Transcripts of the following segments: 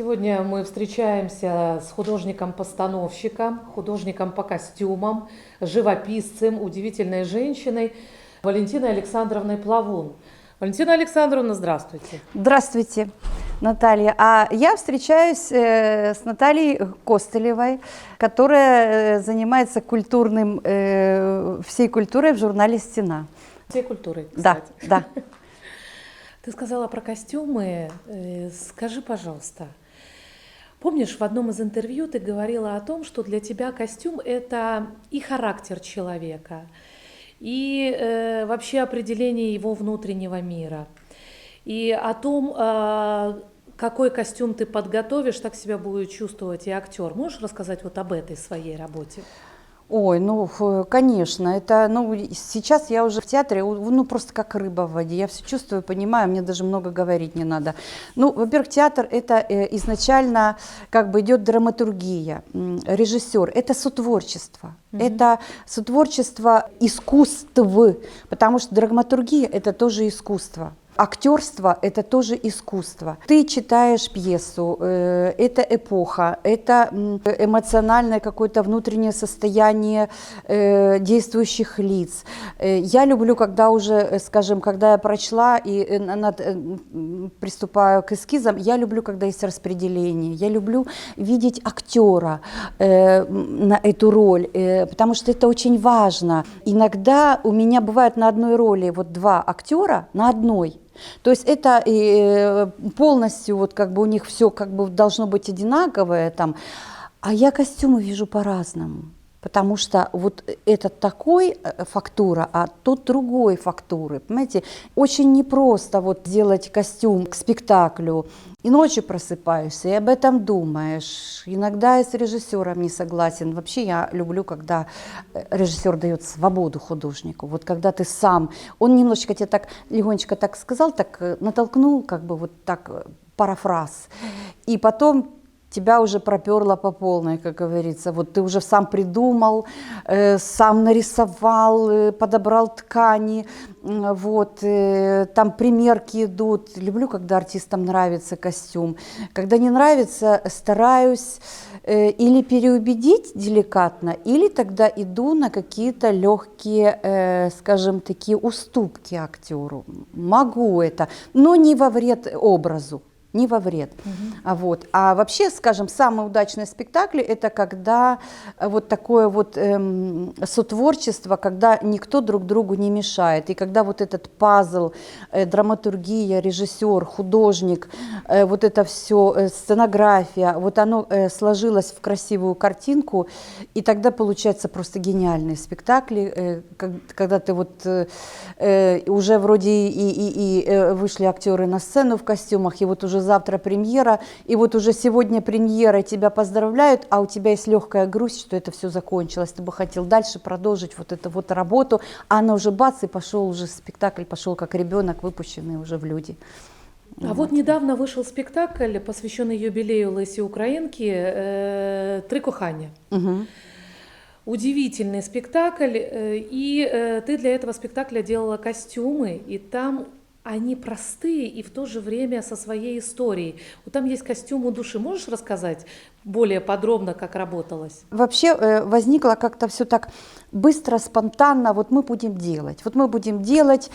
Сегодня мы встречаемся с художником-постановщиком, художником по костюмам, живописцем, удивительной женщиной Валентиной Александровной Плавун. Валентина Александровна, здравствуйте. Здравствуйте, Наталья. А я встречаюсь э, с Натальей Костылевой, которая э, занимается культурным, э, всей культурой в журнале «Стена». Всей культурой, Да, кстати. да. Ты сказала про костюмы. Скажи, пожалуйста, помнишь, в одном из интервью ты говорила о том, что для тебя костюм – это и характер человека, и э, вообще определение его внутреннего мира, и о том, э, какой костюм ты подготовишь, так себя будет чувствовать и актер. Можешь рассказать вот об этой своей работе? Ой, ну, конечно, это, ну, сейчас я уже в театре, ну, просто как рыба в воде, я все чувствую, понимаю, мне даже много говорить не надо. Ну, во-первых, театр это э, изначально как бы идет драматургия, режиссер, это сотворчество, это сотворчество искусств, потому что драматургия это тоже искусство. Актерство – это тоже искусство. Ты читаешь пьесу, э, это эпоха, это эмоциональное какое-то внутреннее состояние э, действующих лиц. Э, Я люблю, когда уже, скажем, когда я прочла и приступаю к эскизам, я люблю, когда есть распределение. Я люблю видеть актера на эту роль, потому что это очень важно. Иногда у меня бывает на одной роли вот два актера на одной. То есть это э, полностью вот как бы у них все как бы должно быть одинаковое там, а я костюмы вижу по-разному. Потому что вот этот такой э, фактура, а тот другой фактуры. Понимаете, очень непросто вот делать костюм к спектаклю. И ночью просыпаешься, и об этом думаешь. Иногда и с режиссером не согласен. Вообще я люблю, когда э, режиссер дает свободу художнику. Вот когда ты сам, он немножечко тебе так легонечко так сказал, так э, натолкнул, как бы вот так парафраз. И потом тебя уже проперло по полной, как говорится. Вот ты уже сам придумал, э, сам нарисовал, э, подобрал ткани, м, вот, э, там примерки идут. Люблю, когда артистам нравится костюм. Когда не нравится, стараюсь э, или переубедить деликатно, или тогда иду на какие-то легкие, э, скажем, такие уступки актеру. Могу это, но не во вред образу не во вред. А, вот. а вообще, скажем, самые удачные спектакли это когда э, вот такое вот эм, сотворчество, когда никто друг другу не мешает. И когда вот этот пазл, э, драматургия, режиссер, художник, э, вот это все, сценография, вот оно э, сложилось в красивую картинку, и тогда получается просто гениальные спектакли, э, как- когда ты вот э, э, уже вроде и, и- и, э, вышли актеры на сцену в костюмах, и вот уже завтра премьера, и вот уже сегодня премьера, тебя поздравляют, а у тебя есть легкая грусть, что это все закончилось, ты бы хотел дальше продолжить вот эту вот работу, а она уже бац, и пошел уже спектакль, пошел как ребенок, выпущенный уже в люди. А вот недавно вышел спектакль, посвященный юбилею Леси Украинки э, «Три кохання». Мгм. Удивительный спектакль, э, и э, ты для этого спектакля делала костюмы, и там они простые и в то же время со своей историей. Вот там есть костюм у души. Можешь рассказать более подробно, как работалось? Вообще э, возникло как-то все так быстро, спонтанно, вот мы будем делать, вот мы будем делать.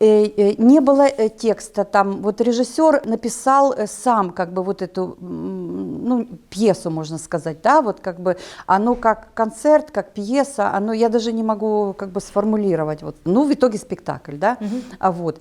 Э, э, Не было текста там, вот режиссер написал сам как бы вот эту, ну, пьесу, можно сказать, да, вот как бы оно как концерт, как пьеса, оно, я даже не могу как бы сформулировать, вот, ну, в итоге спектакль, да, а вот.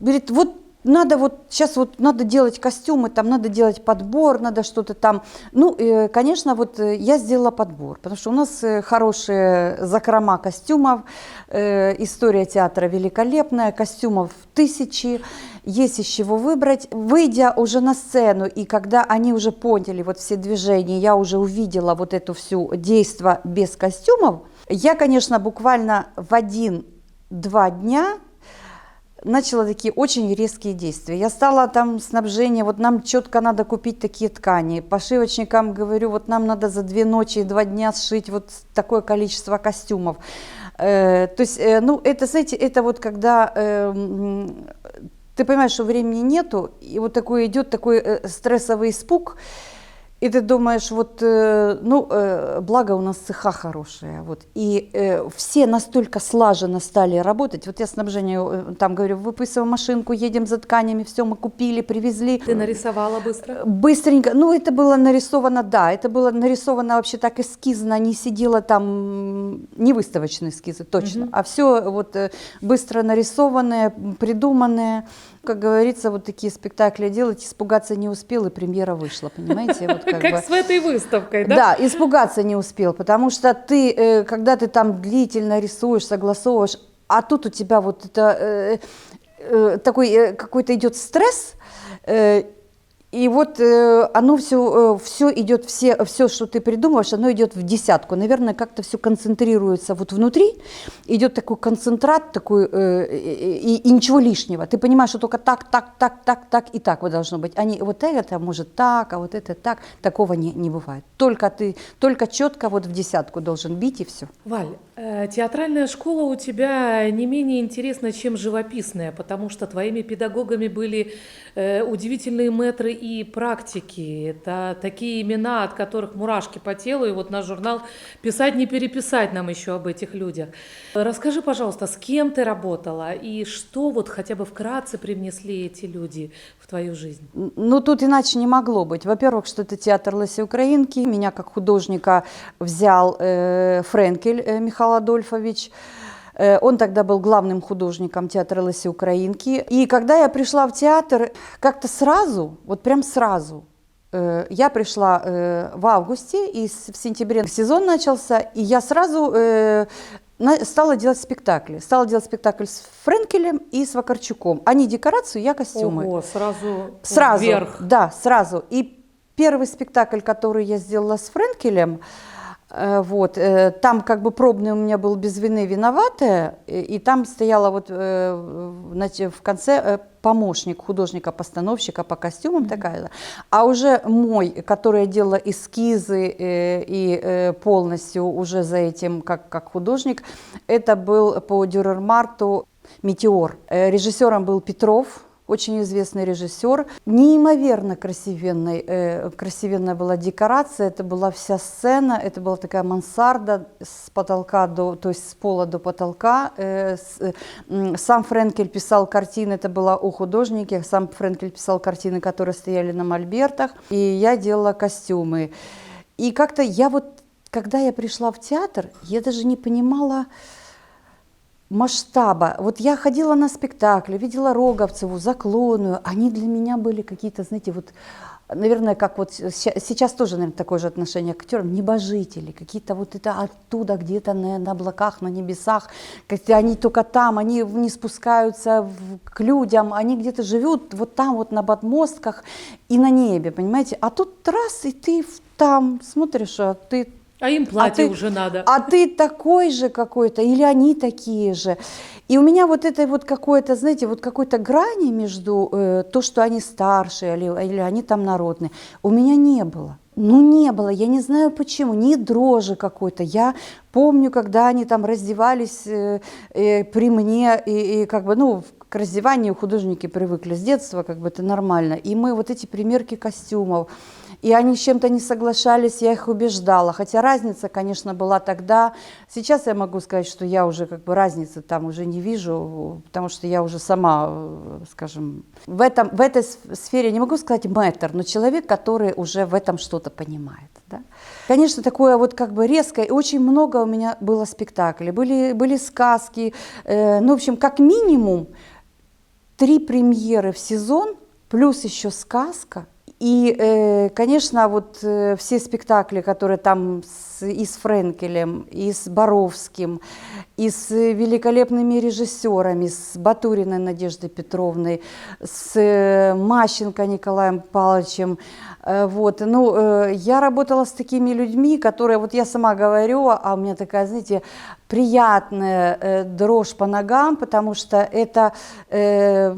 Говорит, вот надо вот сейчас вот надо делать костюмы, там надо делать подбор, надо что-то там. Ну, э, конечно, вот э, я сделала подбор, потому что у нас э, хорошие закрома костюмов, история театра великолепная, костюмов тысячи, есть из чего выбрать. Выйдя уже на сцену, и когда они уже поняли вот все движения, я уже увидела вот эту всю действо без костюмов, я, конечно, буквально в один-два дня начала такие очень резкие действия. Я стала там снабжение, вот нам четко надо купить такие ткани. Пошивочникам говорю, вот нам надо за две ночи и два дня сшить вот такое количество костюмов. Э, то есть, э, ну, это, знаете, это вот когда э, ты понимаешь, что времени нету, и вот такой идет такой э, стрессовый испуг, и ты думаешь, вот, э, ну, э, благо у нас цеха хорошая, вот, и э, все настолько слаженно стали работать. Вот я снабжению э, там говорю, выписываем машинку, едем за тканями, все мы купили, привезли. Ты нарисовала быстро? Быстренько, ну, это было нарисовано, да, это было нарисовано вообще так эскизно, не сидела там, не выставочные эскизы, точно, Мгм. а все вот быстро нарисованное, придуманное. Как говорится, вот такие спектакли делать, испугаться не успел, и премьера вышла, понимаете? Вот как Как бы. с этой выставкой, да? Да, испугаться не успел, потому что ты, э, когда ты там длительно рисуешь, согласовываешь, а тут у тебя вот это э, э, такой какой-то идет стресс, и вот э, оно все, все идет, все, все, что ты придумываешь, оно идет в десятку. Наверное, как-то все концентрируется вот внутри, идет такой концентрат, такой, э, и, и ничего лишнего. Ты понимаешь, что только так, так, так, так, так и так вот должно быть. А не вот это может так, а вот это так. Такого не, не бывает. Только ты, только четко вот в десятку должен бить и все. Валь, э, театральная школа у тебя не менее интересна, чем живописная, потому что твоими педагогами были э, удивительные мэтры и практики. Это такие имена, от которых мурашки по телу, и вот наш журнал «Писать, не переписать» нам еще об этих людях. Расскажи, пожалуйста, с кем ты работала и что вот хотя бы вкратце привнесли эти люди в твою жизнь? Ну, тут иначе не могло быть. Во-первых, что это театр Лоси Украинки. Меня как художника взял э, Френкель э, Михаил Адольфович. Э, Он тогда был главным художником театра Лоси Украинки. И когда я пришла в театр, как-то сразу, вот прям сразу, э, я пришла э, в августе, и в сентябре сезон начался, и я сразу стала делать спектакли. Стала делать спектакль с Френкелем и с Вакарчуком. Они декорацию, я костюмы. Ого, сразу, Сразу, вверх. да, сразу. И первый спектакль, который я сделала с Френкелем, э, вот, э, там как бы пробный у меня был без вины виноватая, и, там стояла вот э, в конце э, помощник художника-постановщика по костюмам такая. А уже мой, который я делала эскизы э, и э, полностью уже за этим как, как художник, это был по Дюрермарту «Метеор». Э, Режиссером был Петров, очень известный режиссер. Неимоверно красивенной, э, красивенная была декорация, это была вся сцена, это была такая мансарда с потолка до, то есть с пола до потолка. Э, с- э, сам Френкель писал картины, это было о художнике, сам Френкель писал картины, которые стояли на мольбертах, и я делала костюмы. И как-то я вот, когда я пришла в театр, я даже не понимала, масштаба. Вот я ходила на спектакли, видела Роговцеву, Заклонную. Они для меня были какие-то, знаете, вот, наверное, как вот сейчас тоже, наверное, такое же отношение к актерам, небожители, какие-то вот это оттуда, где-то на, на облаках, на небесах, как-то они только там, они не спускаются в- к людям, они где-то живут вот там вот на подмостках и на небе, понимаете? А тут раз, и ты там смотришь, а ты А им платье ты- уже надо. а ты такой же какой-то, или они такие же. И у меня вот это вот какое-то, знаете, вот какой-то грани между э, то, что они старшие, или, или они там народные, у меня не было. Ну, не было, я не знаю почему, ни дрожи какой-то. Я помню, когда они там раздевались э, э, при мне, и, и как бы, ну, к раздеванию художники привыкли с детства, как бы это нормально. И мы вот эти примерки костюмов, и они с чем-то не соглашались, я их убеждала. Хотя разница, конечно, была тогда. Сейчас я могу сказать, что я уже как бы разницы там уже не вижу, потому что я уже сама, скажем, в, этом, в этой сфере, не могу сказать мэтр, но человек, который уже в этом что-то понимает. Да? Конечно, такое вот как бы резкое, очень много у меня было спектаклей, были, были сказки, э, ну, в общем, как минимум три премьеры в сезон, плюс еще сказка. И, э, конечно, вот э, все спектакли, которые там с, и с Френкелем, и с Боровским, и с великолепными режиссерами, с Батуриной Надеждой Петровной, с э, Мащенко Николаем Павловичем, э, вот, ну, э, я работала с такими людьми, которые, вот я сама говорю, а у меня такая, знаете, приятная дрожь по ногам, потому что это э,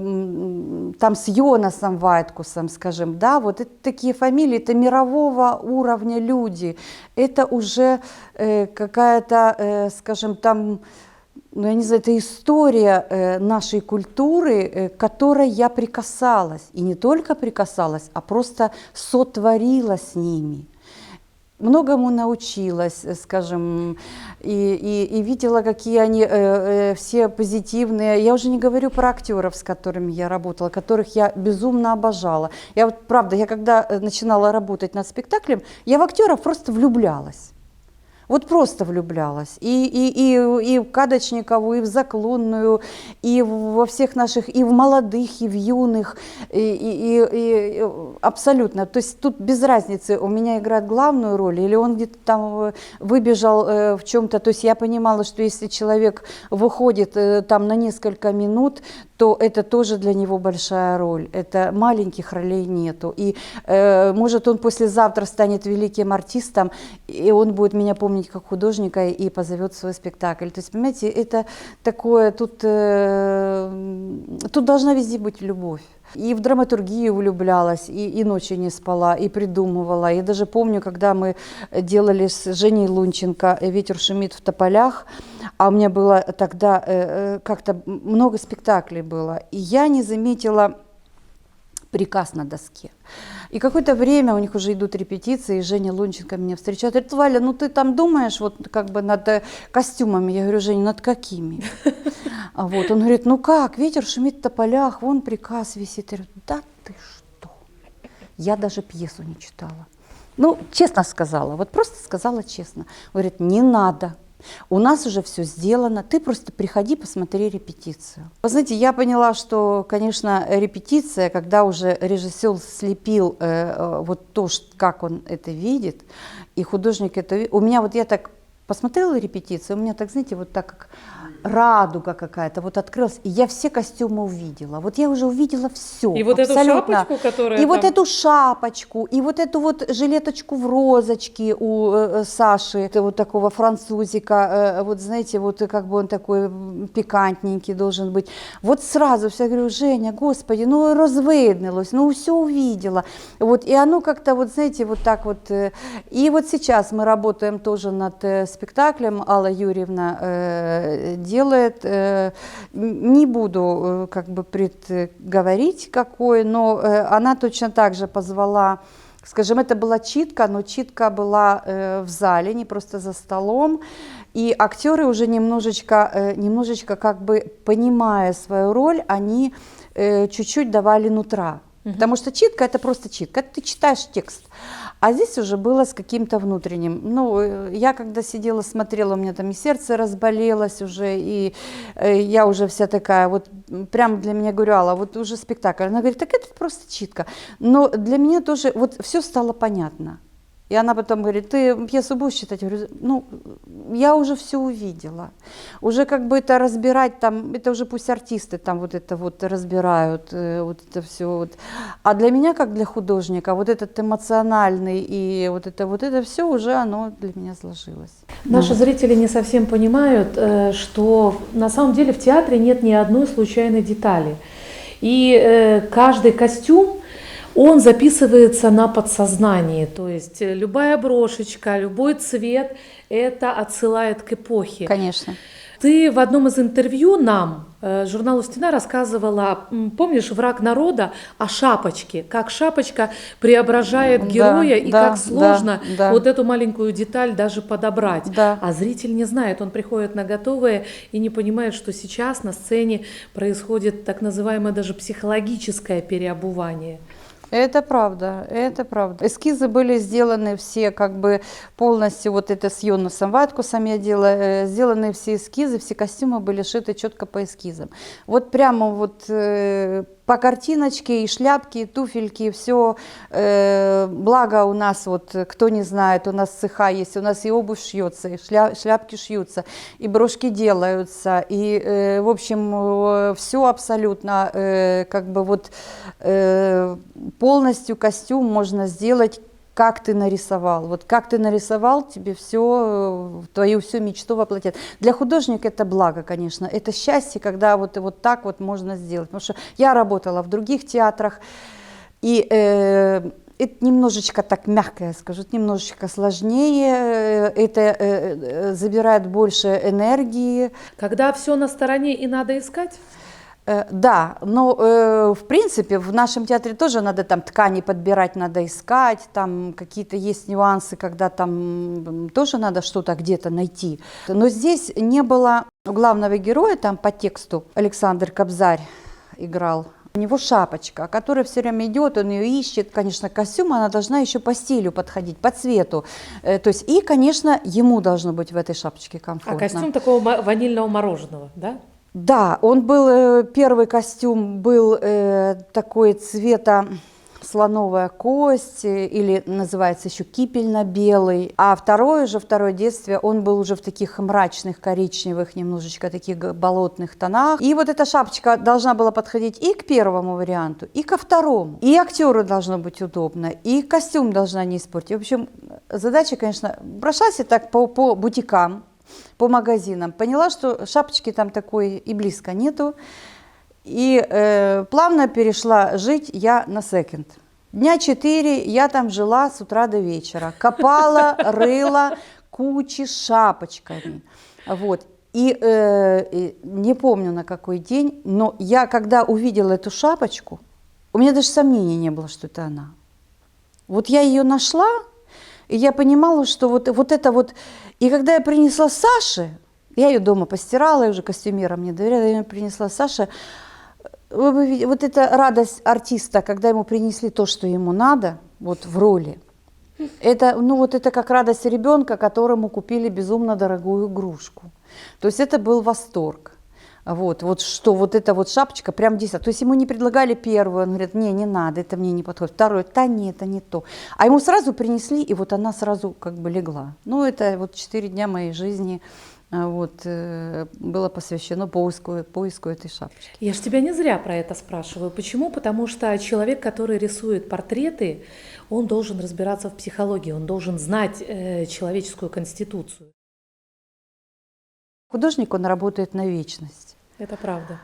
там с Йонасом Вайткусом, скажем, да, вот это такие фамилии, это мирового уровня люди, это уже э, какая-то, э, скажем, там ну, я не знаю, это история э, нашей культуры, э, к которой я прикасалась. И не только прикасалась, а просто сотворила с ними. Многому научилась, э, скажем, и, и, и видела, какие они э, э, все позитивные. Я уже не говорю про актеров, с которыми я работала, которых я безумно обожала. Я вот, правда, я когда э, начинала работать над спектаклем, я в актеров просто влюблялась. Вот просто влюблялась. И, и, и, и в Кадочникову, и в Заклонную, и во всех наших, и в молодых, и в юных, и, и, и, абсолютно. То есть тут без разницы, у меня играет главную роль, или он где-то там э, выбежал э, в чем-то. То есть я понимала, что если человек выходит э, там на несколько минут, то это тоже для него большая роль. Это маленьких ролей нету. И э, может он послезавтра станет великим артистом, и он будет меня помнить как художника и позовет свой спектакль. То есть, понимаете, это такое, тут, э, тут должна везде быть любовь. И в драматургию влюблялась, и, и ночи не спала, и придумывала. Я даже помню, когда мы делали с Женей Лунченко «Ветер шумит в тополях», а у меня было тогда э, как-то много спектаклей было, и я не заметила приказ на доске. И какое-то время у них уже идут репетиции, и Женя Лунченко меня встречает. Говорит, Валя, ну ты там думаешь вот как бы над э, костюмами? Я говорю, Женя, над какими? А вот, он говорит, ну как, ветер шумит в тополях, вон приказ висит. Я говорю, да ты что? Я даже пьесу не читала. Ну, честно сказала, вот просто сказала честно. Говорит, не надо, у нас уже все сделано, ты просто приходи, посмотри репетицию. Вы знаете, я поняла, что, конечно, репетиция, когда уже режиссер слепил э, э вот то, как он это видит, и художник это. У меня вот я так посмотрела репетицию, у меня так, знаете, вот так как радуга какая-то вот открылась, и я все костюмы увидела. Вот я уже увидела все. И вот абсолютно. эту шапочку, которая И там... вот эту шапочку, и вот эту вот жилеточку в розочке у э, э Саши, вот такого французика, э, вот знаете, вот как бы он такой пикантненький должен быть. Вот сразу все говорю, Женя, господи, ну розвиднилось, ну все увидела. Вот, и оно как-то вот, знаете, вот так вот. Э, и вот сейчас мы работаем тоже над э, спектаклем, Алла Юрьевна э, делает. Э, не буду э, как бы предговорить какой, но э, она точно так же позвала Скажем, это была читка, но читка была в зале, не просто за столом. И актеры уже немножечко, немножечко как бы понимая свою роль, они чуть-чуть давали нутра. Угу. Потому что читка это просто читка, ты читаешь текст. А здесь уже было с каким-то внутренним. Ну, э, я когда сидела, смотрела, у меня там и сердце разболелось уже, и э, я уже вся такая, вот прям для меня говорю, Алла, вот уже спектакль. Она говорит, так это просто читка. Но для меня тоже, вот все стало понятно. И она потом говорит, ты пьесу будешь читать? Я говорю, ну, я уже все увидела. Уже как бы это разбирать там, это уже пусть артисты там вот это вот разбирают, э, вот это все. Вот. А для меня, как для художника, вот этот эмоциональный и вот это вот это все уже оно для меня сложилось. Наши да. зрители не совсем понимают, э, что на самом деле в театре нет ни одной случайной детали. И э, каждый костюм он записывается на подсознании, то есть э, любая брошечка, любой цвет, это отсылает к эпохе. Конечно. Ты в одном из интервью нам, э, журналу «Стена», рассказывала, помнишь, «Враг народа» о шапочке, как шапочка преображает героя да, и да, как сложно да, да. вот эту маленькую деталь даже подобрать. Да. А зритель не знает, он приходит на готовое и не понимает, что сейчас на сцене происходит так называемое даже психологическое переобувание. Это правда, это правда. Эскизы были сделаны все как бы полностью, вот это с Йонасом Ваткусом я делала, э, сделаны все эскизы, все костюмы были шиты четко по эскизам. Вот прямо вот э, по картиночке и шляпки, и туфельки, все. Э, благо у нас, вот кто не знает, у нас цеха есть, у нас и обувь шьется, и шля, шляпки шьются, и брошки делаются, и, э, в общем, все абсолютно, э, как бы вот э, полностью костюм можно сделать как ты нарисовал. Вот как ты нарисовал, тебе все, твою всю мечту воплотят. Для художника это благо, конечно. Это счастье, когда вот, вот так вот можно сделать. Потому что я работала в других театрах, и э, это немножечко так мягко я скажу, немножечко сложнее, э, это э, э, забирает больше энергии. Когда все на стороне и надо искать? Э, Да, но э, в принципе в нашем театре тоже надо там ткани подбирать, надо искать, там какие-то есть нюансы, когда там тоже надо что-то где-то найти. Но здесь не было главного героя, там по тексту Александр Кобзарь играл. У него шапочка, которая все время идет, он ее ищет. Конечно, костюм, она должна еще по стилю подходить, по цвету. Э, То есть, и, конечно, ему должно быть в этой шапочке А комфортно. костюм такого ванильного мороженого, да? Да, он был, э, первый костюм был э, такой цвета слоновая кость, э, или называется еще кипельно-белый. А второй уже, второе детствие, он был уже в таких мрачных, коричневых, немножечко таких болотных тонах. И вот эта шапочка должна была подходить и к первому варианту, и ко второму. И актеру должно быть удобно, и костюм должна не испортить. В общем, задача, конечно, прошлась я так по, по бутикам, по магазинам. Поняла, что шапочки там такой и близко нету. И э, плавно перешла жить я на секонд. Дня четыре я там жила с утра до вечера. Копала, рыла кучи шапочками. Вот. И, э, и не помню на какой день, но я когда увидела эту шапочку, у меня даже сомнений не было, что это она. Вот я ее нашла, и я понимала, что вот, вот это вот... И когда я принесла Саше, я ее дома постирала, я уже костюмером не доверяла, я ее принесла Саше, вот эта радость артиста, когда ему принесли то, что ему надо, вот в роли, это, ну вот это как радость ребенка, которому купили безумно дорогую игрушку. То есть это был восторг. Вот, вот что, вот эта вот шапочка прям здесь. То есть ему не предлагали первую, он говорит, не, не надо, это мне не подходит. Второй, да нет, это не то. А ему сразу принесли, и вот она сразу как бы легла. Ну, это вот четыре дня моей жизни а, вот, э, было посвящено поиску, поиску этой шапочки. Я же тебя не зря про это спрашиваю. Почему? Потому что человек, который рисует портреты, он должен разбираться в психологии, он должен знать э, человеческую конституцию. Художник, он работает на вечность. Это правда.